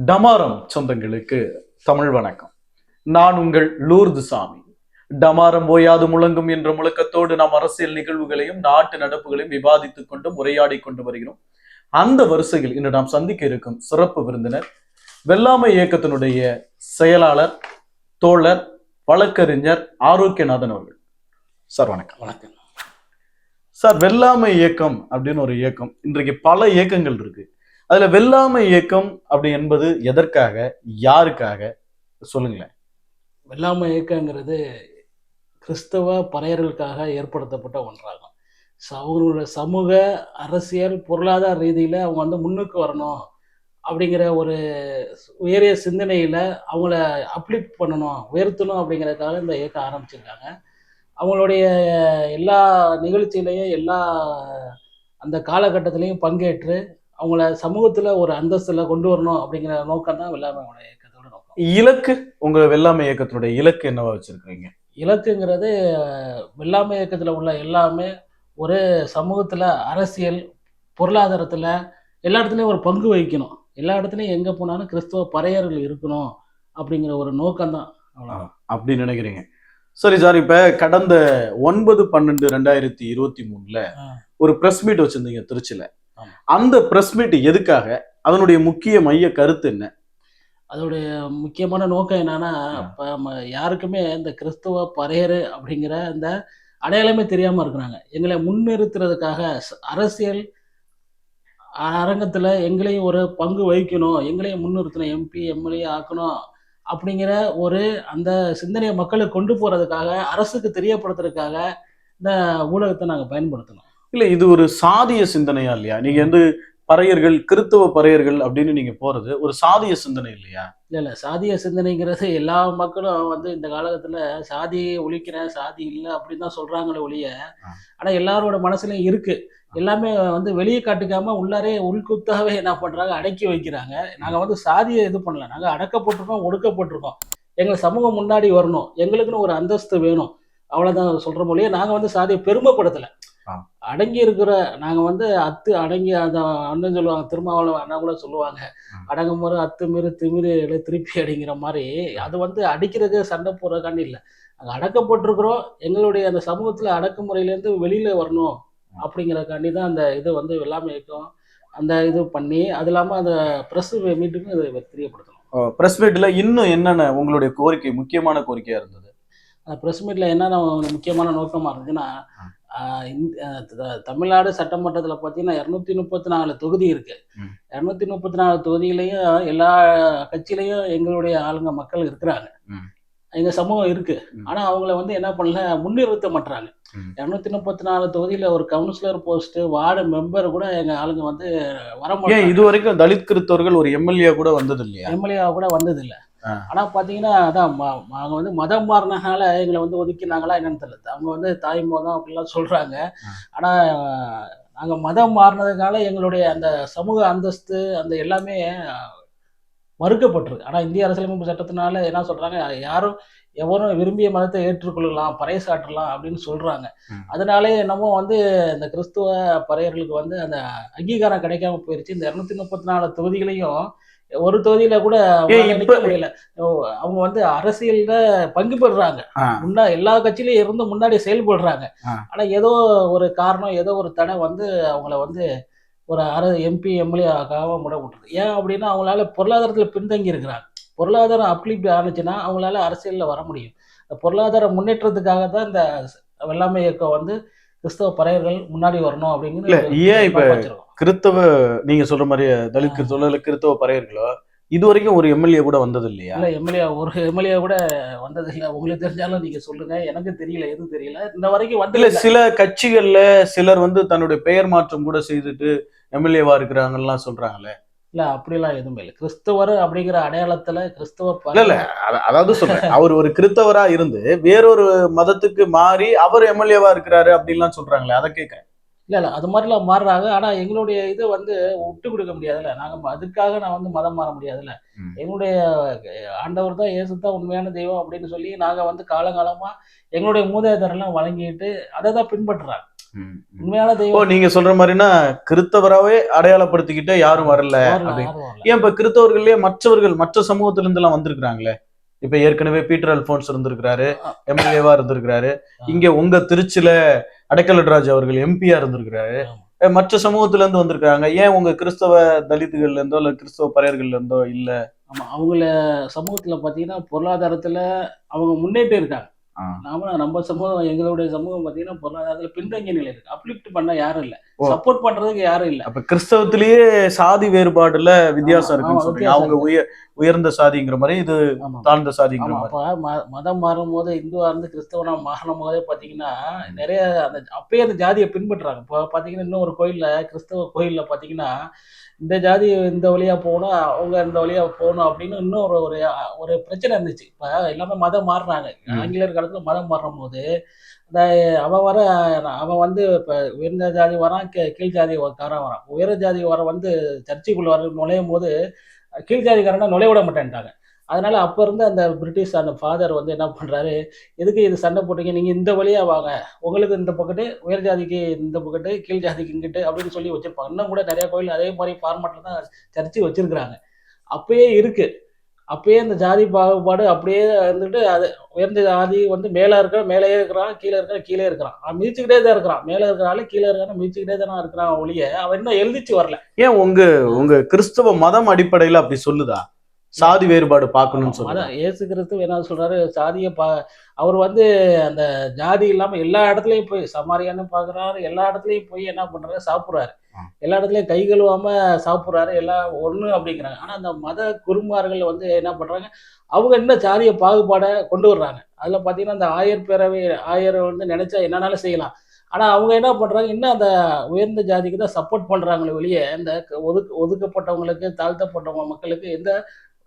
டமாரம் சொந்தங்களுக்கு தமிழ் வணக்கம். நான் உங்கள் லூர்து சாமி. டமாரம் ஓயாது முழங்கும் என்ற முழக்கத்தோடு நாம் அரசியல் நிகழ்வுகளையும் நாட்டு நடப்புகளையும் விவாதித்துக் கொண்டும் உரையாடி கொண்டு வருகிறோம். அந்த வரிசையில் இன்று நாம் சந்திக்க இருக்கும் சிறப்பு விருந்தினர் வெள்ளாமை இயக்கத்தினுடைய செயலாளர் தோழர் வழக்கறிஞர் ஆரோக்கியநாதன் அவர்கள். சார் வணக்கம். வணக்கம். சார் வெள்ளாமை இயக்கம் அப்படின்னு ஒரு இயக்கம். இன்றைக்கு பல இயக்கங்கள் இருக்கு. அதுல வெள்ளாமை இயக்கம் அப்படி என்பது எதற்காக யாருக்காக? சொல்லுங்களேன். வெள்ளாமை இயக்கங்கிறது கிறிஸ்தவ பறையர்களுக்காக ஏற்படுத்தப்பட்ட ஒன்றாகும். அவங்களோட சமூக அரசியல் பொருளாதார ரீதியில் அவங்க வந்து முன்னுக்கு வரணும் அப்படிங்கிற ஒரு உயரிய சிந்தனையில் அவங்கள அப்லிஃப்ட் பண்ணணும் உயர்த்தணும் அப்படிங்கிறதுக்காக இந்த இயக்கம் ஆரம்பிச்சிருக்காங்க. அவங்களுடைய எல்லா நிகழ்ச்சியிலையும் எல்லா அந்த காலகட்டத்திலையும் பங்கேற்று அவங்கள சமூகத்தில் ஒரு அந்தஸ்தில் கொண்டு வரணும் அப்படிங்கிற நோக்கம் தான் வெள்ளாமையோட இயக்கத்தோட நோக்கம். இலக்கு உங்க வெள்ளாமை இயக்கத்தினுடைய இலக்கு என்னவா வச்சிருக்கீங்க இலக்குங்கிறது வெள்ளாமை இயக்கத்தில் உள்ள எல்லாமே ஒரு சமூகத்தில் அரசியல் பொருளாதாரத்தில் எல்லா இடத்துலையும் ஒரு பங்கு வகிக்கணும். எல்லா இடத்துலையும் எங்கே போனாலும் கிறிஸ்தவ பறையர்கள் இருக்கணும் அப்படிங்கிற ஒரு நோக்கம்தான் அவ்வளோ அப்படி நினைக்கிறீங்க. சரி சார் இப்ப கடந்த ஒன்பது பன்னெண்டு ரெண்டாயிரத்தி இருபத்தி மூணுல. ஒரு பிரஸ் மீட் வச்சிருந்தீங்க திருச்சியில. அந்த பிரஸ் மீட் எதுக்காக? அதனுடைய முக்கிய மைய கருத்து என்ன? அதோடைய முக்கியமான நோக்கம் என்னன்னா இப்போ யாருக்குமே இந்த கிறிஸ்தவ பறையர் அப்படிங்கிற இந்த அடையாளமே தெரியாமல் இருக்கிறாங்க. எங்களை முன்னிறுத்துறதுக்காக அரசியல் அரங்கத்தில் எங்களையும் ஒரு பங்கு வகிக்கணும் எங்களையும் முன்னிறுத்தணும் எம்பி எம்எல்ஏ ஆக்கணும் அப்படிங்கிற ஒரு அந்த சிந்தனையை மக்களுக்கு கொண்டு போகிறதுக்காக அரசுக்கு தெரியப்படுத்துறதுக்காக இந்த ஊடகத்தை நாங்கள் பயன்படுத்தணும். இல்ல இது ஒரு சாதிய சிந்தனையா இல்லையா? நீங்க வந்து பறையர்கள் கிறித்துவ பறையர்கள் அப்படின்னு நீங்க போறது ஒரு சாதிய சிந்தனை இல்லையா? இல்லை இல்லை. சாதிய சிந்தனைங்கிறது எல்லா மக்களும் வந்து இந்த காலகட்டத்தில் சாதியை ஒழிக்கிறேன் சாதி இல்லை அப்படின்னு தான் சொல்கிறாங்களே ஒழிய ஆ. ஆனால் எல்லாரோட மனசுலையும் இருக்குது எல்லாமே வந்து வெளியே காட்டிக்காம உள்ளாரே உள்குத்தாவே என்ன பண்ணுறாங்க அடக்கி வைக்கிறாங்க. நாங்கள் வந்து சாதியை இது பண்ணல. நாங்கள் அடக்கப்பட்டிருக்கோம் ஒடுக்கப்பட்டிருக்கோம். எங்கள் சமூகம் முன்னாடி வரணும். எங்களுக்குன்னு ஒரு அந்தஸ்து வேணும். அவ்வளோதான் சொல்கிற மொழியே நாங்கள் வந்து சாதியை பெருமைப்படுத்தலை. அடங்கி இருக்கிற நாங்கள் வந்து அத்து அடங்கி அந்த அண்ணன் சொல்லுவாங்க திருமாவளவன் அண்ணா கூட சொல்லுவாங்க. ம். அடங்குமுறை அத்துமீறு திமிரு எழு திருப்பி அடிங்கிற மாதிரி அது வந்து அடிக்கிறதுக்கு சண்டை போடுறதுக்காண்டி இல்லை. நாங்கள் அடக்கப்பட்டிருக்கிறோம். எங்களுடைய அந்த சமூகத்தில் அடக்குமுறையிலேருந்து வெளியில் வரணும் அப்படிங்கிறதுக்காண்டி தான் அந்த இது வந்து எல்லாமே இருக்கும் அந்த இது பண்ணி அது இல்லாமல் அந்த ப்ரெஸ் மீட்டுக்கும் இதை தெரியப்படுத்தணும். பிரஸ் மீட்ல இன்னும் என்னென்ன உங்களுடைய கோரிக்கை முக்கியமான கோரிக்கையா இருந்தது? அந்த ப்ரெஸ் மீட்டில் என்னென்ன முக்கியமான நோக்கமாக இருந்துச்சுன்னா தமிழ்நாடு சட்டமன்றத்தில் பார்த்தீங்கன்னா இரநூத்தி முப்பத்தி நாலு தொகுதி இருக்கு. இரநூத்தி முப்பத்தி நாலு தொகுதியிலையும் எல்லா கட்சியிலையும் எங்களுடைய ஆளுங்க மக்கள் இருக்கிறாங்க. எங்க சமூகம் இருக்கு. ஆனா அவங்கள வந்து என்ன பண்ணல முன்னிறுத்த மாட்டாங்க. இரநூத்தி முப்பத்தி நாலு தொகுதியில ஒரு கவுன்சிலர் போஸ்ட் வார்டு மெம்பர் கூட எங்க ஆளுங்க வந்து வர இது வரைக்கும் தலித் கிறிஸ்தவர்கள் ஒரு எம்எல்ஏ கூட வந்தது இல்லையா எம்எல்ஏ கூட வந்தது இல்ல. ஆனா பாத்தீங்கன்னா அதான் அவங்க வந்து மதம் மாறினால எங்களை வந்து ஒதுக்கினாங்களா என்னன்னு தெரியல அவங்க வந்து தாய் மதம் அப்படிலாம் சொல்றாங்க. ஆனா நாங்க மதம் மாறினதுனால எங்களுடைய அந்த சமூக அந்தஸ்து அந்த எல்லாமே மறுக்கப்பட்டிருக்கு. ஆனா இந்திய அரசியலமைப்பு சட்டத்தினால என்ன சொல்றாங்க? யாரும் எவரும் விரும்பிய மதத்தை ஏற்றுக்கொள்ளலாம் பறைசாற்றலாம் அப்படின்னு சொல்றாங்க. அதனாலே என்னமோ வந்து இந்த கிறிஸ்துவ பறையர்களுக்கு வந்து அந்த அங்கீகாரம் கிடைக்காம போயிருச்சு. இந்த இருநூத்தி முப்பத்தி நாலு தொகுதிகளையும் ஒரு தொகுதியில கூட நிக்க முடியல. அவங்க வந்து அரசியல்ல பங்கு பெறுறாங்க. ஆ. முன்னா எல்லா கட்சியிலயும் இருந்து முன்னாடி செயல்படுறாங்க. ஆனா ஏதோ ஒரு காரணம் ஏதோ ஒரு தடை வந்து அவங்கள வந்து ஒரு அர எம்பி எம்எல்ஏ ஆகாம முட விட்டுருக்கு ஏன் அப்படின்னா அவங்களால பொருளாதாரத்துல பின்தங்கி இருக்கிறாங்க. பொருளாதாரம் அப்ளிப்ட் ஆனிச்சுன்னா அவங்களால அரசியல்ல வர முடியும். இந்த பொருளாதார முன்னேற்றத்துக்காக தான் இந்த வெள்ளாமை இயக்கம் வந்து கிறிஸ்தவ பறையர்கள் முன்னாடி வரணும் அப்படிங்கிற ஏன் இப்ப-. கிறிஸ்தவ நீங்க சொல்ற மாதிரி தலித் கிறிஸ்தவர்களோ இல்ல கிறிஸ்தவ பறையர்களோ இது வரைக்கும் ஒரு எம்எல்ஏ கூட வந்தது இல்லையா இல்ல எம்எல்ஏ ஒரு எம்எல்ஏ கூட வந்தது இல்ல உங்களுக்கு தெரிஞ்சாலும் நீங்க சொல்லுங்க. எனக்கு தெரியல எதுவும் தெரியல. இந்த வரைக்கும் இல்ல வந்து சில கட்சிகள்ல சிலர் வந்து தன்னுடைய பெயர் மாற்றம் கூட செய்துட்டு எம்எல்ஏவா இருக்கிறாங்கலாம் சொல்றாங்களே. இல்ல அப்படிலாம் எதுவுமே இல்லை. கிறிஸ்தவர் அப்படிங்கிற அடையாளத்துல கிறிஸ்தவ இல்ல இல்ல. அத- அதாவது சொல்றேன். அவர் ஒரு கிறிஸ்தவரா இருந்து வேறொரு மதத்துக்கு மாறி அவர் எம்எல்ஏவா இருக்கிறாரு அப்படின்லாம் சொல்றாங்களே. அதை கேட்க இல்ல இல்ல. அது மாதிரிலாம் மாறுறாங்க. ஆனா எங்களுடைய இது வந்து விட்டு கொடுக்க முடியாதுல்ல. நாங்க ம- அதுக்காக நான் வந்து மதம் மாற முடியாதுல்ல. எங்களுடைய ஆண்டவர் தான் இயேசு தான் உண்மையான தெய்வம் அப்படின்னு சொல்லி நாங்க வந்து காலங்காலமா எங்களுடைய மூதாதையரெல்லாம் வழங்கிட்டு அதை தான் பின்பற்றுறாங்க. உண்மையான தெய்வம். நீங்க சொல்ற மாதிரினா கிறிஸ்தவராவே அடையாளப்படுத்திக்கிட்டு யாரும் வரல. ஏன் இப்ப கிறிஸ்தவர்களே மற்றவர்கள் மற்ற சமூகத்துல இருந்து எல்லாம் வந்திருக்காங்களே இப்ப ஏற்கனவே பீட்டர் அல்போன்ஸ் இருந்திருக்கிறாரு எம்எல்ஏவா இருந்திருக்கிறாரு. இங்க உங்க திருச்சியில அடைக்கலராஜ் அவர்கள் எம்பியா இருந்திருக்கிறாரு. மற்ற சமூகத்துல இருந்து வந்திருக்காங்க ஏன் உங்க கிறிஸ்தவ தலித்துகள்ல இருந்தோ இல்ல கிறிஸ்தவ பறையர்கள்ல இருந்தோ இல்ல? ஆமா அவங்கள சமூகத்துல பாத்தீங்கன்னா பொருளாதாரத்துல அவங்க முன்னேற்றம் இருக்காங்க. ஆ. நாம நம்ம சமூகம் எங்களுடைய சமூகம் பாத்தீங்கன்னா பொருளாதாரத்துல பின்தங்கிய நிலை இருக்கு. அப்லிஃப்ட் பண்ண யாரும் இல்ல. சப்போர்ட் பண்றதுக்கு யாரும் இல்ல. அப்ப கிறிஸ்தவத்திலேயே சாதி வேறுபாடுல வித்தியாசம் இருக்குன்னு சொல்றீங்க. அவங்க உயர் உயர்ந்த சாதிங்கிற மாதிரி இது தாழ்ந்த சாதிங்கிற மாதிரி. மதம் மாறும் போது இந்துவா இருந்து கிறிஸ்தவனா மாறும் போதே பாத்தீங்கன்னா நிறைய அந்த அப்பயே அந்த ஜாதியை பின்பற்றுறாங்க. இப்போ பாத்தீங்கன்னா இன்னும் ஒரு கோயில்ல கிறிஸ்தவ கோயில்ல பாத்தீங்கன்னா இந்த ஜாதி இந்த வழியா போகணும் அவங்க இந்த வழியா போகணும் அப்படின்னு இன்னும் ஒரு ஒரு ஒரு பிரச்சனை இருந்துச்சு. இப்ப எல்லாமே மதம் மாறுறாங்க. ஆங்கிலேயர் காலத்துல மதம் மாறும் போது இந்த அவன் வர அவன் வந்து இப்ப உயர்ந்த ஜாதி வரான் கீ- கீழ் ஜாதி காரன் வரான். உயர் ஜாதி வர வந்து சர்ச்சைக்குள்ள வர நுழையும் போது கீழ் ஜாதிக்காரனை நுழைய விட மாட்டேன்ட்டாங்க. அதனால அப்ப இருந்து அந்த பிரிட்டிஷ் அந்த ஃபாதர் வந்து என்ன பண்றாரு எதுக்கு இது சண்டை போட்டீங்க? நீங்க இந்த வழியா வாங்க. உங்களுக்கு இந்த பக்கத்து உயர் ஜாதிக்கு இந்த பக்கத்து கீழ் ஜாதிக்கு இங்கிட்டு அப்படின்னு சொல்லி வச்சிருப்பாங்க. இன்னும் கூட நிறைய கோயில் அதே மாதிரி ஃபார்மேட்ல தான் சர்ச்சு வச்சிருக்கிறாங்க. அப்பயே இருக்கு. அப்பயே இந்த ஜாதி பாகுபாடு அப்படியே இருந்துட்டு அது உயர்ந்த ஜாதி வந்து மேலே இருக்கிற மேலேயே இருக்கிறான் கீழே இருக்கிற கீழே இருக்கிறான். அவன் மிதிச்சுக்கிட்டே தான் இருக்கிறான். மேலே இருக்கிறாள் கீழே இருக்கிறான் மிதிச்சுக்கிட்டே தானே இருக்கிறான் ஒழிய. அவன் இன்னும் எழுதிச்சு வரல. ஏன் உங்க உங்க கிறிஸ்தவ மதம் அடிப்படையில் அப்படி சொல்லுதா? சாதி வேறுபாடு பார்க்கணும்னு அதான். இயேசு கிறிஸ்து என்ன சொல்றாரு? சாதியை பா அவர் வந்து அந்த ஜாதி இல்லாம எல்லா இடத்துலயும் போய் சமாரியான்னு பாக்குறாரு. எல்லா இடத்துலயும் போய் என்ன பண்றாரு? சாப்பிடுறாரு. எல்லா இடத்துலயும் கை கழுவாம சாப்பிடுறாரு. எல்லாம் ஒண்ணு அப்படிங்கிறாங்க. ஆனா அந்த மத குருமார்கள் வந்து என்ன பண்றாங்க? அவங்க இன்னும் ஜாதிய பாகுபாடை கொண்டு வர்றாங்க? அதுல பாத்தீங்கன்னா அந்த ஆயர் பேரவை ஆயர் வந்து நினைச்சா என்னன்னாலும் செய்யலாம். ஆனா அவங்க என்ன பண்றாங்க? இன்னும் அந்த உயர்ந்த ஜாதிக்கு தான் சப்போர்ட் பண்றாங்களே வெளியே இந்த ஒதுக்கு ஒதுக்கப்பட்டவங்களுக்கு தாழ்த்தப்பட்டவங்க மக்களுக்கு எந்த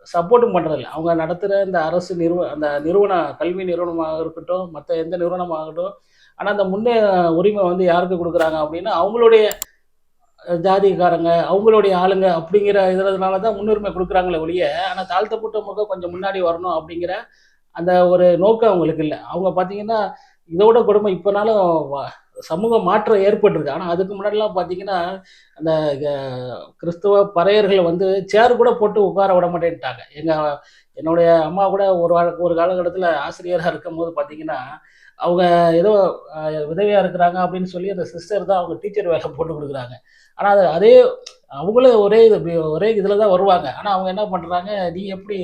சப்போர்ட்டும் பண்ணுறதில்ல அவங்க நடத்துகிற இந்த அரசு நிறுவ அந்த நிறுவன கல்வி நிறுவனமாக இருக்கட்டும் மற்ற எந்த நிறுவனமாகட்டும் ஆனால் அந்த முன்னே உரிமை வந்து யாருக்கு கொடுக்குறாங்க அப்படின்னா அவங்களுடைய ஜாதிக்காரங்க அவங்களுடைய ஆளுங்க அப்படிங்கிற இதுனால தான் முன்னுரிமை கொடுக்குறாங்களே ஒழிய ஆனால் தாழ்த்தப்பட்ட மக்கள் கொஞ்சம் முன்னாடி வரணும் அப்படிங்கிற அந்த ஒரு நோக்கம் அவங்களுக்கு இல்லை. அவங்க பார்த்தீங்கன்னா இதோட கொடுமை இப்போனாலும் சமூக மாற்றம் ஏற்பட்டிருக்கு. ஆனால் அதுக்கு முன்னாடிலாம் பார்த்தீங்கன்னா அந்த கிறிஸ்துவ கிறிஸ்தவ பறையர்கள் வந்து சேர் கூட போட்டு உட்கார விட மாட்டேன்ட்டாங்க. எங்கள் என்னுடைய அம்மா கூட ஒரு ஒரு காலகட்டத்தில் ஆசிரியராக இருக்கும்போது பார்த்தீங்கன்னா அவங்க ஏதோ உதவியாக இருக்கிறாங்க அப்படின்னு சொல்லி அந்த சிஸ்டர் தான் அவங்க டீச்சர் வேலை போட்டு கொடுக்குறாங்க. ஆனால் அது அதே அவங்களும் ஒரே இது ஒரே இதில் தான் வருவாங்க. ஆனால் அவங்க என்ன பண்ணுறாங்க நீ எப்படி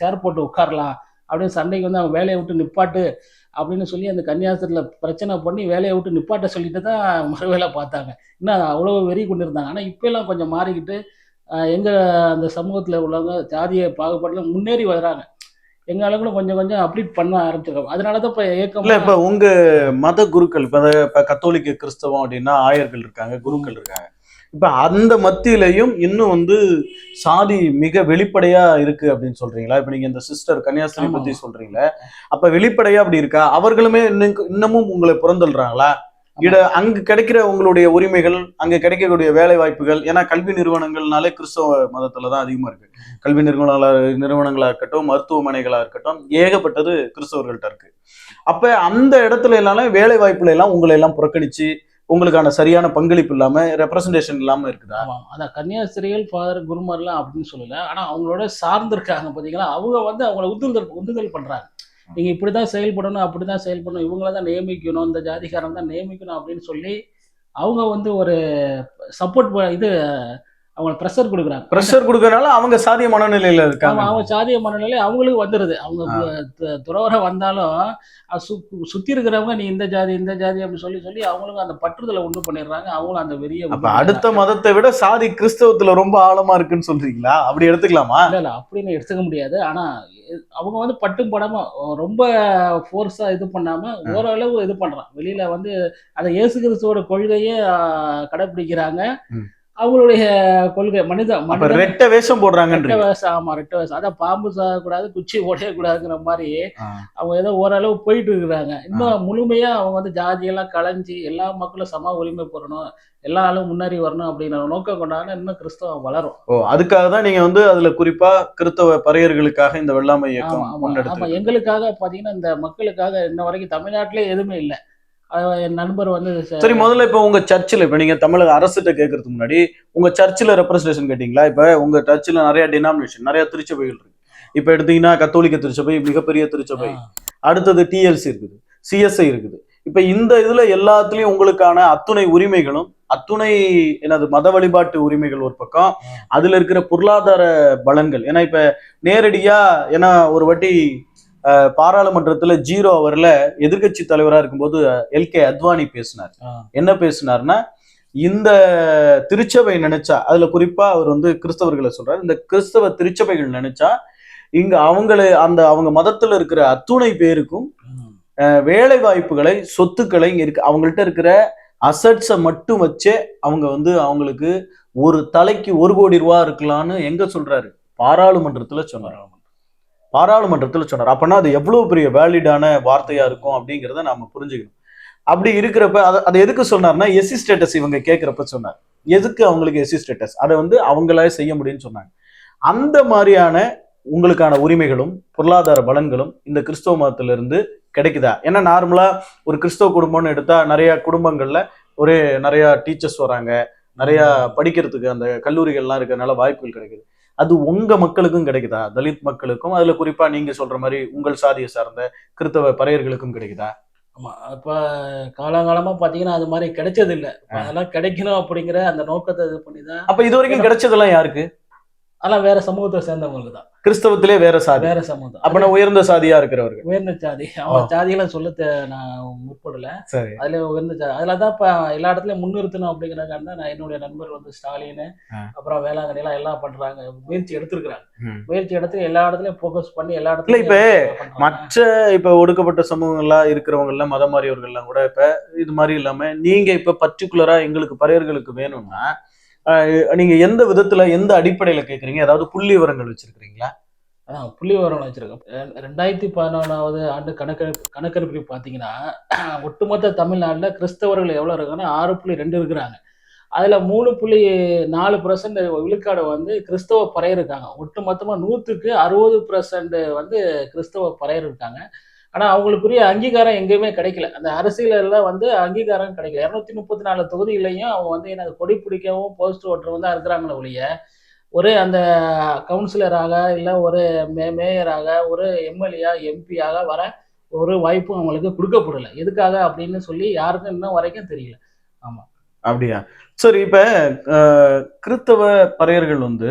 சேர் போட்டு உட்காரலாம்? அப்படின்னு சண்டைக்கு வந்து அவங்க வேலையை விட்டு நிப்பாட்டு அப்படின்னு சொல்லி அந்த கன்னியாஸ்திரியில் பிரச்சனை பண்ணி வேலையை விட்டு நிப்பாட்ட சொல்லிட்டு தான் மறுவேலை பார்த்தாங்க. இன்னும் அவ்வளோ வெறி கொண்டு இருந்தாங்க ஆனால் இப்போல்லாம் கொஞ்சம் மாறிக்கிட்டு எங்கள் அந்த சமூகத்தில் உள்ளவங்க ஜாதிய பாகுபாட்டில் முன்னேறி வர்றாங்க. எங்க ஆளுங்களும் கொஞ்சம் கொஞ்சம் அப்டேட் பண்ண ஆரம்பிச்சிருக்கோம் அதனால தான் இப்போ ஏக்கம் இல்லை இப்போ உங்கள் மத குருக்கள் இப்போ இப்போ கத்தோலிக்க கிறிஸ்தவம் அப்படின்னா ஆயர்கள் இருக்காங்க குருக்கள் இருக்காங்க. இப்ப அந்த மத்தியிலையும் இன்னும் வந்து சாதி மிக வெளிப்படையா இருக்கு அப்படின்னு சொல்றீங்களா? இப்ப நீங்க இந்த சிஸ்டர் கன்னியாஸ்திரி பத்தி. சொல்றீங்களே அப்ப வெளிப்படையா அப்படி இருக்கா? அவர்களுமே இன்னும் இன்னமும் உங்களை புறந்தள்ளுறாங்களா? இட அங்கு கிடைக்கிற உங்களுடைய உரிமைகள் அங்க கிடைக்கக்கூடிய வேலை வாய்ப்புகள் ஏன்னா கல்வி நிறுவனங்கள்னாலே கிறிஸ்தவ மதத்துல தான் அதிகமா இருக்கு. கல்வி நிறுவனங்களா நிறுவனங்களா இருக்கட்டும் மருத்துவமனைகளா இருக்கட்டும் ஏகப்பட்டது கிறிஸ்தவர்கள்ட்ட இருக்கு. அப்ப அந்த இடத்துல எல்லாம் வேலை வாய்ப்புல எல்லாம் உங்களை எல்லாம் புறக்கணிச்சு உங்களுக்கான சரியான பங்களிப்பு இல்லாம ரெப்ரசன்டேஷன் இல்லாம இருக்குதா? ஆமாம் அதான் கன்னியாஸ்திரிகள் ஃபாதர் குருமார்லாம் அப்படின்னு சொல்லல. ஆனால் அவங்களோட சார்ந்திருக்காங்க பார்த்தீங்களா அவங்க வந்து அவங்கள உந்துதல் உந்துதல் பண்ணுறாங்க நீங்கள் இப்படி தான் செயல்படணும் அப்படி தான் செயல்படணும். இவங்கள தான் நியமிக்கணும். இந்த ஜாதிகாரம் தான் நியமிக்கணும் அப்படின்னு சொல்லி அவங்க வந்து ஒரு சப்போர்ட் இது அவங்க ப்ரெஷர் கொடுக்குறாங்க. ப்ரெஷர் கொடுக்கறனால அவங்க சாதிய மனநிலையில இருக்காங்க. அவங்க சாதிய மனநிலை அவங்களுக்கு வந்துடுது அவங்க ஆ. து- துறவரம் வந்தாலும் அது சு- சுத்தி இருக்கிறவங்க நீ இந்த ஜாதி இந்த ஜாதி அப்படின்னு சொல்லி சொல்லி அவங்களுக்கும் அந்த பற்றுதலை உண்டு பண்ணிடுறாங்க. அவங்களும் அந்த வெறிய அடுத்த மதத்தை விட சாதி கிறிஸ்தவத்துல ரொம்ப ஆழமா இருக்குன்னு சொல்றீங்களா? அப்படி எடுத்துக்கலாமா? இல்ல இல்ல அப்படின்னு எடுத்துக்க முடியாது. ஆனா எ- அவங்க வந்து பட்டும் படாம ரொம்ப ஃபோர்ஸா இது பண்ணாம ஓரளவு இது பண்றான். வெளியில வந்து அந்த இயேசு கிறிஸ்துவோட கொள்கையே ம். அவங்களுடைய கொள்கை மனித ரெட்ட வேஷம் ரெட்ட போடுறாங்கன்றீங்க வேஷம் ஆமா ரெட்ட வேஷம். அதான் பாம்பு சாகக்கூடாது குச்சி உடையக்கூடாதுங்கிற மாதிரி. அவங்க ஏதோ ஓரளவு போயிட்டு இருக்கிறாங்க. இன்னும் முழுமையா அவங்க வந்து ஜாதியெல்லாம் களைஞ்சி எல்லா மக்களும் சம உரிமை பெறணும் எல்லா ஆளும் முன்னேறி வரணும் அப்படிங்கிற நோக்கம் கொண்டாங்க இன்னும் கிறிஸ்தவம் வளரும். ஓ அதுக்காக தான் நீங்க வந்து அதுல குறிப்பா கிறிஸ்தவ பறையர்களுக்காக இந்த வெள்ளாமை இயக்கம் ஆமா எங்களுக்காக பாத்தீங்கன்னா இந்த மக்களுக்காக இன்ன வரைக்கும் தமிழ்நாட்டிலே எதுவுமே இல்லை. என் நண்பர் வந்து சரி முதல்ல இப்ப உங்க சர்ச்சில் இப்ப நீங்க தமிழக அரசுகிட்ட கேட்கறதுக்கு முன்னாடி உங்க சர்ச்சில் ரெப்ரஸன்டேஷன் கேட்டீங்களா? இப்ப உங்க சர்ச்சில் நிறைய டினாமினேஷன் நிறைய திருச்சபைகள் இருக்கு. இப்ப எடுத்தீங்கன்னா கத்தோலிக்க திருச்சபை மிகப்பெரிய திருச்சபை. அடுத்தது டிஎல்சி இருக்குது சிஎஸ்ஐ இருக்குது. இப்ப இந்த இதுல எல்லாத்துலயும் உங்களுக்கான அத்துணை உரிமைகளும் அத்துணை எனது மத வழிபாட்டு உரிமைகள் ஒரு பக்கம். அதுல இருக்கிற பொருளாதார பலன்கள். ஏன்னா இப்ப நேரடியா ஏன்னா ஒரு வாட்டி பாராளுமன்றத்துல ஜீரோ அவர்ல எதிர்க்கட்சி தலைவரா இருக்கும்போது எல். கே. அத்வானி பேசினார். என்ன பேசினார்னா இந்த திருச்சபை நினைச்சா அதுல குறிப்பா அவர் வந்து கிறிஸ்தவர்களை சொல்றாரு. இந்த கிறிஸ்தவ திருச்சபைகள் நினைச்சா இங்க அவங்கள அந்த அவங்க மதத்துல இருக்கிற அத்துணை பேருக்கும் வேலை வாய்ப்புகளை சொத்துக்களை இங்க இருக்கு. அவங்கள்ட்ட இருக்கிற அசட்ஸை மட்டும் வச்சே அவங்க வந்து அவங்களுக்கு ஒரு தலைக்கு ஒரு கோடி ரூபா இருக்கலாம்னு எங்க சொல்றாரு? பாராளுமன்றத்துல சொன்னார். பாராளுமன்றத்தில் சொன்னார். அப்பனா அது எவ்வளோ பெரிய வேலிடான வார்த்தையாக இருக்கும் அப்படிங்கிறத நாம் புரிஞ்சுக்கணும். அப்படி இருக்கிறப்ப அதை அதை எதுக்கு சொன்னார்னா எஸ்சி ஸ்டேட்டஸ் இவங்க கேட்குறப்ப சொன்னார். எதுக்கு அவங்களுக்கு எஸ்சி ஸ்டேட்டஸ் அதை வந்து அவங்களால செய்ய முடியும்னு சொன்னாங்க. அந்த மாதிரியான உங்களுக்கான உரிமைகளும் பொருளாதார பலன்களும் இந்த கிறிஸ்தவ மதத்திலிருந்து கிடைக்குதா? ஏன்னா நார்மலாக ஒரு கிறிஸ்தவ குடும்பம்னு எடுத்தால் நிறையா குடும்பங்களில் ஒரு நிறையா டீச்சர்ஸ் வராங்க. நிறையா படிக்கிறதுக்கு அந்த கல்லூரிகள்லாம் இருக்கிறதுனால வாய்ப்புகள் கிடைக்குது. அது உங்க மக்களுக்கும் கிடைக்குதா? தலித் மக்களுக்கும்? அதுல குறிப்பா நீங்க சொல்ற மாதிரி உங்கள் சாதியை சார்ந்த கிறிஸ்தவ பறையர்களுக்கும் கிடைக்குதா? ஆமா. அப்ப காலங்காலமா பாத்தீங்கன்னா அது மாதிரி கிடைச்சது இல்ல இப்ப. அதெல்லாம் கிடைக்கணும் அப்படிங்கிற அந்த நோக்கத்தை இது பண்ணி தான் அப்ப இது வரைக்கும் கிடைச்சதெல்லாம் யாருக்கு? அதெல்லாம் வேற சமூகத்தை சேர்ந்தவங்களுக்கு தான். கிறிஸ்தவத்திலே வேற சாதி. வேற சமூகம் அப்பனா உயர்ந்த சாதியா இருக்கிறவர்கள். உயர்ந்த ஜாதி அவங்க ஜாதிகளை சொல்ல நான் முற்படல. சரி. அதுல உயர்ந்த ஜாதி அதுல தான் இப்ப எல்லா இடத்துலயும் முன்னிறுத்தணும் அப்படிங்கிறதுக்காக தான் நான் என்னுடைய நண்பர் வந்து ஸ்டாலின். அப்புறம் வேளாங்கண்ணி எல்லாம் எல்லாம் பண்றாங்க. முயற்சி எடுத்திருக்கிறாங்க. முயற்சி எடுத்து எல்லா இடத்துலயும் ஃபோக்கஸ் பண்ணி எல்லா இடத்துலயும் இப்ப. மற்ற இப்ப ஒடுக்கப்பட்ட சமூகங்கள்லாம் இருக்கிறவங்க எல்லாம் மதம் மாறியவர்கள்லாம் கூட இப்ப இது மாதிரி இல்லாம நீங்க இப்ப பர்டிகுலரா எங்களுக்கு பறையர்களுக்கு வேணும்னா நீங்க எந்த விதத்துல எந்த அடிப்படையில கேக்குறீங்க? ஏதாவது புள்ளி விவரங்கள் வச்சிருக்கீங்களா அதான் புள்ளி விவரம் வச்சிருக்கோம் ரெ- ரெண்டாயிரத்தி பதினொன்றாவது ஆண்டு கணக்கெடுப்பு கணக்கெடுப்பு பார்த்தீங்கன்னா ஒட்டுமொத்த தமிழ்நாட்டில் கிறிஸ்தவர்கள் எவ்வளோ இருக்காங்கன்னா ஆறு புள்ளி ரெண்டு இருக்கிறாங்க. அதில் மூணு புள்ளி நாலு பர்சன்ட் விழுக்காடு வந்து கிறிஸ்தவ பறையர் இருக்காங்க. ஒட்டுமொத்தமாக நூற்றுக்கு அறுபது பர்சன்ட் வந்து கிறிஸ்தவ பறையர் இருக்காங்க. ஆனால் அவங்களுக்குரிய அங்கீகாரம் எங்கேயுமே கிடைக்கல. அந்த அரசியலெல்லாம் வந்து அங்கீகாரம் கிடைக்கல. இரநூத்தி முப்பத்தி நாலு தொகுதியிலையும் அவங்க வந்து என்ன கொடி பிடிக்கவும் போஸ்ட் ஓட்டுறவும் தான் இருக்கிறாங்களே ஒழிய ஒரு அந்த கவுன்சிலராக இல்லை ஒரு மே மேயராக ஒரு எம்எல்ஏ எம்பியாக வர ஒரு வாய்ப்பும் அவங்களுக்கு கொடுக்கப்படல. எதுக்காக அப்படின்னு சொல்லி யாருக்கும் இன்னும் வரைக்கும் தெரியல. அப்படியா? சரி இப்போ கிறிஸ்தவ பறையர்கள் வந்து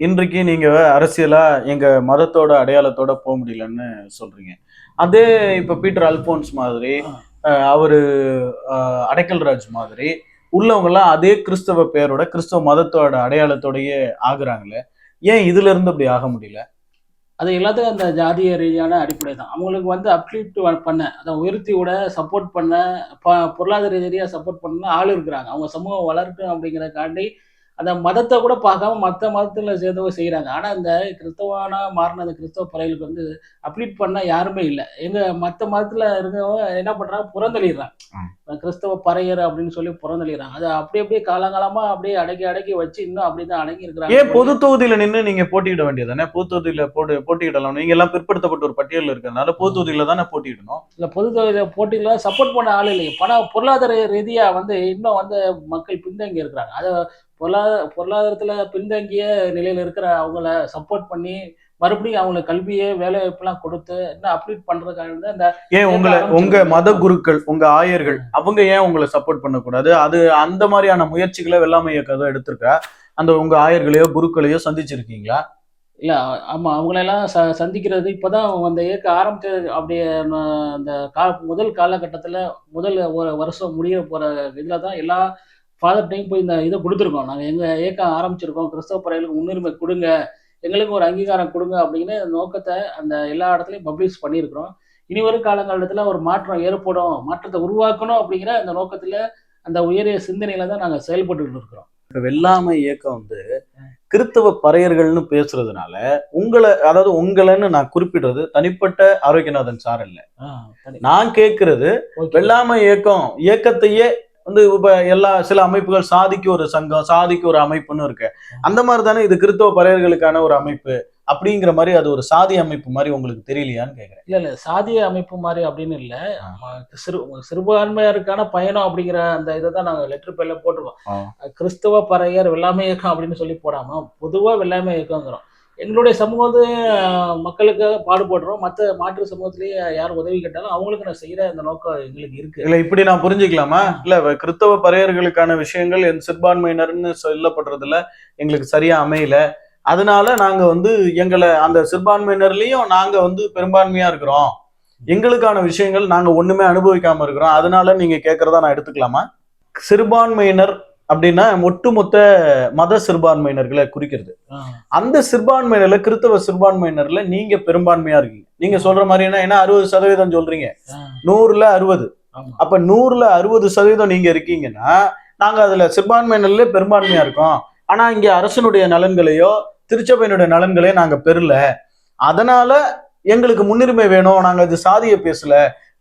இன்றைக்கு நீங்கள் அரசியலாக எங்கள் மதத்தோட அடையாளத்தோட போக முடியலன்னு சொல்கிறீங்க அதே இப்ப பீட்டர் அல்போன்ஸ் மாதிரி அவரு அடைக்கல் ராஜ் மாதிரி உள்ளவங்க எல்லாம் அதே கிறிஸ்தவ பேரோட கிறிஸ்தவ மதத்தோட அடையாளத்தோடயே ஆகுறாங்களே. ஏன் இதுல இருந்து அப்படி ஆக முடியல? அது எல்லாத்துக்கும் அந்த ஜாதிய ரீதியான அடிப்படை தான். அவங்களுக்கு வந்து அப்லீட் பண்ண அதை உயர்த்தி விட சப்போர்ட் பண்ண ப பொருளாதார ரீதியாக சப்போர்ட் பண்ண ஆள் இருக்கிறாங்க. அவங்க சமூகம் வளரட்டும் அப்படிங்கிறதுக்காண்டி அந்த மதத்தை கூட பார்க்காம மற்ற மதத்தில் சேர்ந்தவங்க செய்கிறாங்க ஆனால் இந்த கிறிஸ்தவானா மாறின அந்த கிறிஸ்தவ பறைகளுக்கு வந்து அப்லீட் பண்ண யாருமே இல்லை. எங்கள் மற்ற மதத்தில் இருக்கவங்க என்ன பண்ணுறாங்க புறந்தள்ளிடுறாங்க. ம். கிறிஸ்தவ பறையர் அப்படின்னு சொல்லி புறந்தள்ளிடுறாங்க. அதை அப்படி அப்படியே காலங்காலமாக அப்படியே அடக்கி அடக்கி வச்சு இன்னும் அப்படி தான் அடங்கி இருக்கிறாங்க. ஏன் பொது தொகுதியில நின்று நீங்க போட்டியிட வேண்டியதானே பொது தொகுதியில போட்டு போட்டியிடலாம் நீங்க எல்லாம் பிற்படுத்தப்பட்ட ஒரு பட்டியல் இருக்கிறதுனால பொது தொகுதியில தானே போட்டியிடணும். இல்லை பொது போட்டியில் சப்போர்ட் பண்ண ஆள் இல்லைங்க பணம் பொருளாதார ரீதியாக வந்து இன்னும் வந்து மக்கள் பின்தங்கி இருக்கிறாங்க. அதை பொருளாதார பொருளாதாரத்தில் பின்தங்கிய நிலையில் இருக்கிற அவங்கள சப்போர்ட் பண்ணி மறுபடியும் அவங்களுக்கு கல்வியே வேலை வாய்ப்புலாம் கொடுத்து இன்னும் அப்டேட் பண்ணுறதுக்காக வந்து அந்த ஏன் உங்களை ஆரம்பிச்சிருக்காங்க. உங்க மத குருக்கள் உங்க ஆயர்கள் அவங்க ஏன் உங்களை சப்போர்ட் பண்ணக்கூடாது? அது அந்த மாதிரியான முயற்சிகளை வெள்ளாமை இயக்கம் எடுத்திருக்கா? அந்த உங்க ஆயர்களையோ குருக்களையோ சந்திச்சிருக்கீங்களா? இல்லை ஆமாம் அவங்களெல்லாம் ச சந்திக்கிறது இப்போ தான் அந்த இயக்க ஆரம்பிச்ச அப்படியே அந்த கா முதல் காலகட்டத்தில் முதல் ஒரு வருஷம் முடிய போகிற இதில் தான் எல்லா ஃபாதர்ட்டையும் போய் இந்த இதை கொடுத்துருக்கோம். நாங்கள் எங்கள் இயக்கம் ஆரம்பிச்சிருக்கோம். கிறிஸ்தவ பறைகளுக்கு முன்னுரிமை கொடுங்க. எங்களுக்கு ஒரு அங்கீகாரம் கொடுங்க அப்படின்னு நோக்கத்தை அந்த எல்லா இடத்துலையும் பப்ளிஷ் பண்ணியிருக்கிறோம். இனி வரும் காலகட்டத்தில் ஒரு மாற்றம் ஏற்படும். மாற்றத்தை உருவாக்கணும் அப்படிங்கிற அந்த நோக்கத்தில் அந்த உயரிய சிந்தனையில தான் நாங்கள் செயல்பட்டுட்டு இருக்கிறோம். இப்ப வெள்ளாமை இயக்கம் வந்து கிறித்தவ பறையர்கள்னு பேசுறதுனால உங்களை அதாவது உங்களைன்னு நான் குறிப்பிடுறது தனிப்பட்ட ஆரோக்கியநாதன் சார் இல்ல. நான் கேட்கறது. வெள்ளாமை இயக்கம் இயக்கத்தையே வந்து இப்ப எல்லா சில அமைப்புகள் சாதிக்கு ஒரு சங்கம் சாதிக்கு ஒரு அமைப்புன்னு இருக்கு. அந்த மாதிரி தானே இது கிறித்தவ பறையர்களுக்கான ஒரு அமைப்பு அப்படிங்கிற மாதிரி அது ஒரு சாதி அமைப்பு மாதிரி உங்களுக்கு தெரியலையான்னு கேக்குறேன். இல்ல இல்ல. சாதிய அமைப்பு மாதிரி அப்படின்னு இல்ல. சிறு சிறுபான்மையாருக்கான பயணம் அப்படிங்கிற அந்த இதை தான் நாங்க லெட்டர் பேர்ல போட்டிருக்கோம். கிறிஸ்தவ பறையர் வெள்ளாமை இயக்கம் அப்படின்னு சொல்லி போடாம பொதுவா வெள்ளாமை இயக்கங்கிறோம் எங்களுடைய சமூகத்து மக்களுக்கு பாடுபடுறோம். மற்ற மாற்று சமூகத்திலேயே யார் உதவி கேட்டாலும் அவங்களுக்கு நான் செய்யற அந்த நோக்கம் எங்களுக்கு இருக்கு. இல்ல இப்படி நான் புரிஞ்சுக்கலாமா? இல்ல கிறிஸ்தவ பறையர்களுக்கான விஷயங்கள் என் சிறுபான்மையினர்னு சொல்லப்படுறதுல எங்களுக்கு சரியா அமையல. அதனால நாங்க வந்து எங்களை அந்த சிறுபான்மையினர்லயும் நாங்க வந்து பெரும்பான்மையா இருக்கிறோம். எங்களுக்கான விஷயங்கள் நாங்க ஒண்ணுமே அனுபவிக்காம இருக்கிறோம். அதனால நீங்க கேக்குறதா நான் எடுத்துக்கலாமா? சிறுபான்மையினர் அப்படின்னா ஒட்டுமொத்த மத சிறுபான்மையினர்களை குறிக்கிறது. அந்த சிறுபான்மையினர்ல கிறிஸ்தவ சிறுபான்மையினர்ல நீங்க பெரும்பான்மையா இருக்கீங்க. நீங்க சொல்ற மாதிரி என்ன ஏன்னா அறுபது சதவீதம் சொல்றீங்க. நூறுல அறுபது. அப்ப நூறுல அறுபது சதவீதம் நீங்க இருக்கீங்கன்னா நாங்க அதுல சிறுபான்மையினர்ல பெரும்பான்மையா இருக்கோம். ஆனா இங்க அரசனுடைய நலன்களையோ திருச்சபையினுடைய நலன்களையோ நாங்க பெறல. அதனால எங்களுக்கு முன்னுரிமை வேணும். நாங்க அது சாதியை பேசல.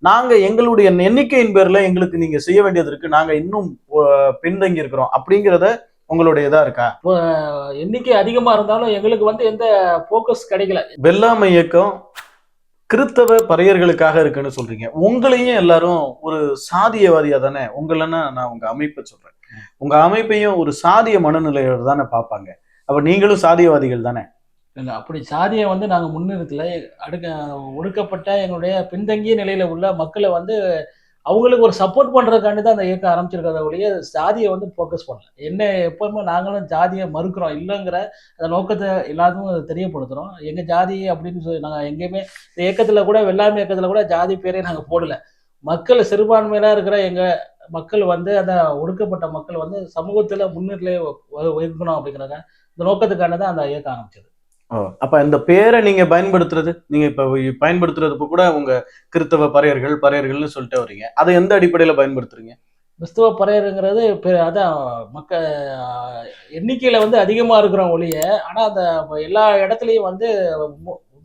நாங்க எங்களுடைய எண்ணிக்கையின் பேர்ல எங்களுக்கு நீங்க செய்ய வேண்டியது இருக்கு. நாங்க இன்னும் பின்தங்கி இருக்கிறோம். அப்படிங்கறத உங்களுடைய இதா இருக்கா எண்ணிக்கை அதிகமா இருந்தாலும் எங்களுக்கு வந்து எந்த போக்கஸ் கிடைக்கல. வெள்ளாமை இயக்கம் கிறித்தவ பறையர்களுக்காக இருக்குன்னு சொல்றீங்க. உங்களையும் எல்லாரும் ஒரு சாதியவாதியா தானே? உங்களன்னா நான் உங்க அமைப்பை சொல்றேன். உங்க அமைப்பையும் ஒரு சாதிய மனநிலையோட தானே பார்ப்பாங்க. அப்ப நீங்களும் சாதியவாதிகள் தானே? இல்லை அப்படி சாதியை வந்து நாங்கள் முன்னிறுத்தல. அடுக்க ஒடுக்கப்பட்ட எங்களுடைய பின்தங்கிய நிலையில் உள்ள மக்களை வந்து அவங்களுக்கு ஒரு சப்போர்ட் பண்ணுறதுக்காண்டி தான் அந்த இயக்கம் ஆரம்பிச்சிருக்கிறத ஒழிய சாதியை வந்து ஃபோக்கஸ் பண்ணல. என்ன எப்போவுமே நாங்களும் ஜாதியை மறுக்கிறோம். இல்லைங்கிற அந்த நோக்கத்தை எல்லாத்துக்கும் தெரியப்படுத்துகிறோம் எங்கள் ஜாதி அப்படின்னு சொல்லி நாங்கள் எங்கேயுமே இந்த இயக்கத்தில் கூட வெள்ளாமை இயக்கத்தில் கூட ஜாதி பேரே நாங்கள் போடல. மக்கள் சிறுபான்மையில இருக்கிற எங்கள் மக்கள் வந்து அந்த ஒடுக்கப்பட்ட மக்கள் வந்து சமூகத்தில் முன்னிலை இருக்கணும் அப்படிங்கிறாங்க இந்த நோக்கத்துக்கான தான் அந்த இயக்கம் ஆரம்பிச்சது. அப்ப இந்த பேரை நீங்க பயன்படுத்துறது நீங்க இப்ப பயன்படுத்துறதுக்கு கூட உங்க கிறித்தவ பறையர்கள் பறையர்கள்னு சொல்லிட்டு வரீங்க. அதை எந்த அடிப்படையில பயன்படுத்துறீங்க? கிறிஸ்துவ பறையருங்கிறது அதான் மக்க எண்ணிக்கையில வந்து அதிகமா இருக்கிறோம் ஒழிய ஆனா அந்த எல்லா இடத்துலயும் வந்து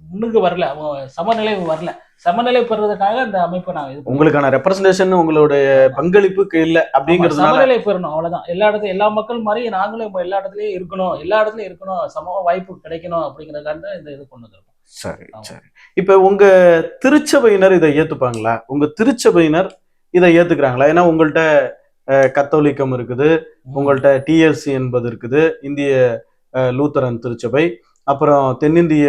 முன்னுக்கு வரல அவங்க சமநிலை வரல. சமநிலை பெறுறதுக்காக அந்த அமைப்பை நாங்க இது. உங்களுக்கான ரெப்ரசன்டேஷன் உங்களுடைய பங்களிப்புக்கு இல்ல ஆமா, அப்படிங்கிறதுனால சமநிலை பெறணும் அவ்வளவுதான். எல்லா இடத்துல எல்லா மக்கள் மாதிரி நாங்களும் இப்ப எல்லா இடத்துலயும் இருக்கணும். எல்லா இடத்துலயும் இருக்கணும் சம வாய்ப்பு கிடைக்கணும் அப்படிங்கறதுக்காக தான் இந்த இது கொண்டு வந்திருக்கோம். சரி. சரி. இப்ப உங்க திருச்சபையினர் இதை ஏத்துப்பாங்களா? உங்க திருச்சபையினர் இதை ஏத்துக்கிறாங்களா? ஏன்னா உங்கள்ட்ட அஹ், கத்தோலிக்கம் இருக்குது உங்கள்ட்ட டிஎல்சி என்பது இருக்குது இந்திய லூத்தரன் திருச்சபை. அப்புறம் தென்னிந்திய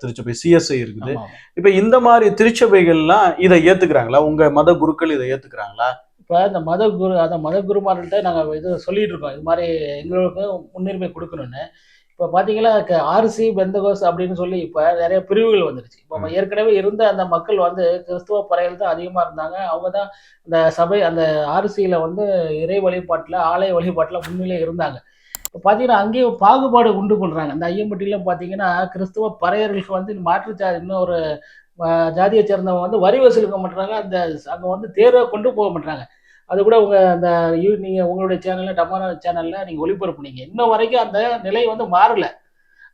திருச்சபை சிஎஸ்ஐ இருக்குது. இப்ப இந்த மாதிரி திருச்சபைகள்லாம் இதை ஏத்துக்கிறாங்களா? உங்க மத குருக்கள் இதை ஏத்துக்கிறாங்களா? இப்ப இந்த மத குரு அந்த மத குருமார்கள்ட்ட நாங்க இது சொல்லிட்டு இருக்கோம். இது மாதிரி எங்களுக்கு முன்னுரிமை கொடுக்கணும்னு. இப்ப பாத்தீங்கன்னா ஆர்சி பெந்தகோஸ் அப்படின்னு சொல்லி இப்ப நிறைய பிரிவுகள் வந்துருச்சு. இப்ப ஏற்கனவே இருந்த அந்த மக்கள் வந்து கிறிஸ்துவ பறையல் தான் அதிகமா இருந்தாங்க. அவங்க தான் அந்த சபை அந்த ஆர்சியில வந்து இறை வழிபாட்டுல ஆலய வழிபாட்டுல முன்னிலை இருந்தாங்க. இப்போ பார்த்தீங்கன்னா அங்கேயும் பாகுபாடு உண்டு கொள்றாங்க அந்த ஐயம்பட்டியில பார்த்தீங்கன்னா கிறிஸ்துவ பறையர்களுக்கு வந்து மாற்று இன்னொரு ஜாதியை சேர்ந்தவங்க வந்து வரி வசூலிக்க மாட்டாங்க அந்த அங்கே வந்து தேர்வை கொண்டு போக மாட்டாங்க அது கூட உங்க அந்த யூ நீங்க உங்களுடைய சேனல்ல டமான சேனல்ல நீங்க ஒளிபரப்புனீங்க இன்ன வரைக்கும் அந்த நிலை வந்து மாறல.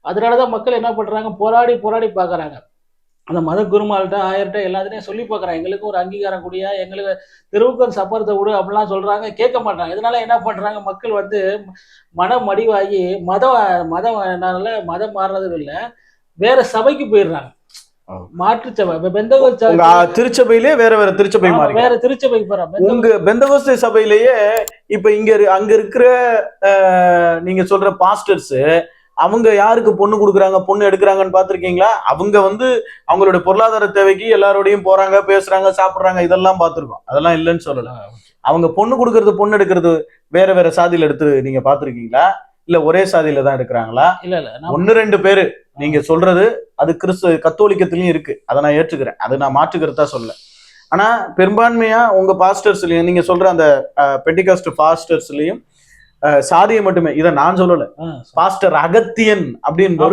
அதனாலதான் மக்கள் என்ன பண்றாங்க? போராடி போராடி பார்க்குறாங்க. அந்த மத குருமால்கிட்ட ஆயர்கிட்ட எல்லாத்தையும் சொல்லி பார்க்குறாங்க எங்களுக்கும் ஒரு அங்கீகாரம் கூடிய எங்களுக்கு தெருவுக்கு சப்பரத்தை விடு அப்படிலாம் சொல்றாங்க. கேட்க மாட்டாங்க. இதனால என்ன பண்றாங்க? மக்கள் வந்து மனம் மடிவாகி மதம் மதம் என்னால மதம் மாறுறது இல்லை. வேற சபைக்கு போயிடுறாங்க. மாற்று சபை. இப்ப பெந்தகோஸ் சபை உங்க அஹ், திருச்சபையிலே வேற வேற திருச்சபை மாறி வேற திருச்சபைக்கு போறாங்க உங்க பெந்தகோஸ்தே சபையிலேயே இப்ப இங்க இரு- அங்க இருக்கிற நீங்க சொல்ற பாஸ்டர்ஸ் அவங்க யாருக்கு பொண்ணு கொடுக்குறாங்க பொண்ணு எடுக்கிறாங்கன்னு பாத்திருக்கீங்களா அவங்க வந்து அவங்களோட பொருளாதார தேவைக்கு எல்லாரோடையும் போறாங்க பேசுறாங்க சாப்பிடுறாங்க இதெல்லாம் பார்த்திருக்கோம். அதெல்லாம் இல்லைன்னு சொல்லல. அவங்க பொண்ணு கொடுக்கறது பொண்ணு எடுக்கிறது வேற வேற சாதியில எடுத்து நீங்க பாத்திருக்கீங்களா இல்ல ஒரே சாதியில தான் எடுக்கிறாங்களா? இல்ல இல்ல. ஒன்னு ரெண்டு பேரு நீங்க சொல்றது அது கிறிஸ்து கத்தோலிக்கத்திலயும் இருக்கு. அதை நான் ஏற்றுக்கிறேன். அதை நான் மாற்றுக்கிறதா சொல்ல ஆனா பெரும்பான்மையா உங்க பாஸ்டர்ஸ்லயும் நீங்க சொல்ற அந்த பெட்டிகாஸ்ட் பாஸ்டர்ஸ்லயும் சாதியை மட்டுமே இதை நான் சொல்லல. பாஸ்டர் அகத்தியன்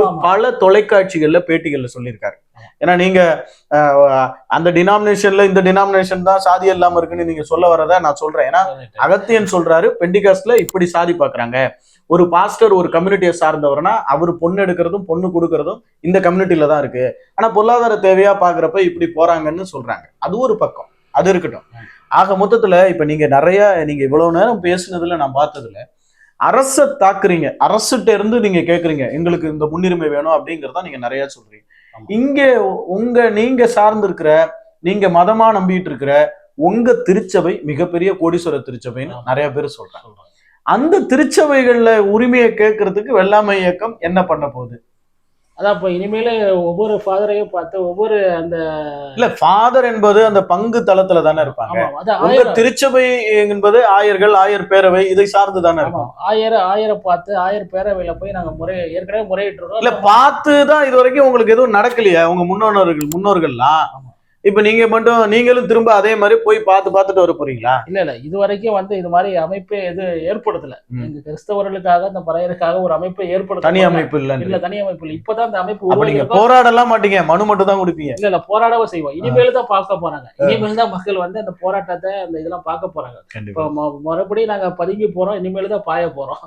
ஆமா. பல தொலைக்காட்சிகள்ல பேட்டிகள்ல சொல்லியிருக்காரு. ஏன்னா நீங்க அந்த டினாமினேஷன்ல இந்த டினாமினேஷன் தான் சாதி இல்லாம இருக்குன்னு நீங்க சொல்ல வரதா நான் சொல்றேன். ஏன்னா. அகத்தியன் சொல்றாரு பெண்டிகாஸ்ட்ல இப்படி சாதி பாக்குறாங்க. ஒரு பாஸ்டர் ஒரு கம்யூனிட்டியை சார்ந்தவர்னா அவர் பொண்ணு எடுக்கிறதும் பொண்ணு கொடுக்கறதும் இந்த கம்யூனிட்டில தான் இருக்கு. ஆனா பொருளாதார தேவையா பாக்குறப்ப இப்படி போறாங்கன்னு சொல்றாங்க. அது ஒரு பக்கம். அது இருக்கட்டும். ஆக மொத்தத்துல இப்ப நீங்க நிறைய நீங்க இவ்வளவு நேரம் பேசுனதுல நான் பார்த்ததுல அரச தாக்குறீங்க. அரசுட்ட இருந்து நீங்க கேக்குறீங்க எங்களுக்கு இந்த முன்னுரிமை வேணும் அப்படிங்கறத நீங்க நிறைய சொல்றீங்க. இங்க உங்க நீங்க சார்ந்து இருக்கிற நீங்க மதமா நம்பிட்டு இருக்கிற உங்க திருச்சபை மிகப்பெரிய கோடீஸ்வர திருச்சபைன்னு. நிறைய பேர் சொல்றாங்க. அந்த திருச்சபைகள்ல உரிமையை கேட்கறதுக்கு வெள்ளாமை இயக்கம் என்ன பண்ண போகுது? அதான் இப்போ இனிமேல் ஒவ்வொரு ஃபாதரையும் பார்த்து ஒவ்வொரு அந்த இல்ல ஃபாதர் என்பது அந்த பங்கு தளத்துல தானே இருப்பாங்க. உங்க திருச்சபை என்பது ஆயர்கள் ஆயர் பேரவை இதை சார்ந்து தானே இருக்கும். ஆமாம் ஆயிரம் ஆயிரம் பார்த்து ஆயிரம் பேரவையில் போய் நாங்கள் முறை ஏற்கனவே முறையிட்டுருக்கோம். இல்ல பார்த்து தான் இது வரைக்கும் உங்களுக்கு எதுவும் நடக்கலையா? உங்க முன்னோர்கள் முன்னோர்கள்லாம். இப்ப நீங்க மட்டும் நீங்களும் திரும்ப அதே மாதிரி போய் பார்த்து பார்த்துட்டு வர போறீங்களா? இல்ல இல்ல. இது வரைக்கும் வந்து இது மாதிரி அமைப்பே எது ஏற்படுத்தல. எங்க கிறிஸ்தவர்களுக்காக இந்த பறையருக்காக ஒரு அமைப்பை ஏற்படுத்த தனி அமைப்பு இல்ல இல்ல தனி அமைப்பு இல்ல. இப்பதான் இந்த அமைப்பு நீங்க. போராடலாம் மாட்டீங்க. மனு மட்டும் தான் கொடுப்பீங்க. இல்ல இல்ல. போராடவும் செய்வோம். இனிமேல் தான் பார்க்க போறாங்க. இனிமேல் தான் மக்கள் வந்து அந்த போராட்டத்தை அந்த இதெல்லாம் பார்க்க போறாங்க. மறுபடியும் நாங்க பதுங்கி போறோம். இனிமேல் தான் பாய போறோம்.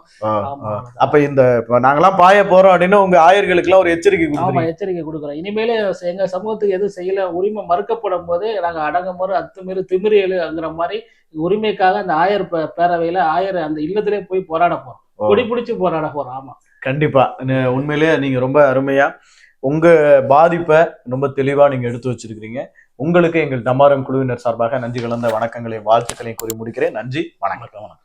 ஆமா அப்ப இந்த நாங்கெல்லாம் பாய போறோம் அப்படின்னு உங்க ஆயர்களுக்கு எல்லாம் ஒரு எச்சரிக்கை ஆமா எச்சரிக்கை கொடுக்குறோம். இனிமேல் எங்க சமூகத்துக்கு எதுவும் செய்யல உரிமை மறுக்கப்படும் போது நாங்க அடங்கும் போது அத்துமீறி திமிரியலுங்கிற மாதிரி உரிமைக்காக அந்த ஆயர் பே- பேரவையில ஆயர் அந்த இல்லத்திலே போய் போராட போறோம். கொடி பிடிச்சு போராட போறோம் ஆமா. கண்டிப்பா. உண்மையிலேயே நீங்க ரொம்ப அருமையா உங்க பாதிப்பை ரொம்ப தெளிவா நீங்க எடுத்து வச்சிருக்கிறீங்க. உங்களுக்கு எங்கள் டமாரம் குழுவினர் சார்பாக நன்றி கலந்த வணக்கங்களையும் வாழ்த்துக்களையும் கூறி முடிக்கிறேன். நன்றி வணக்கம் வணக்கம்.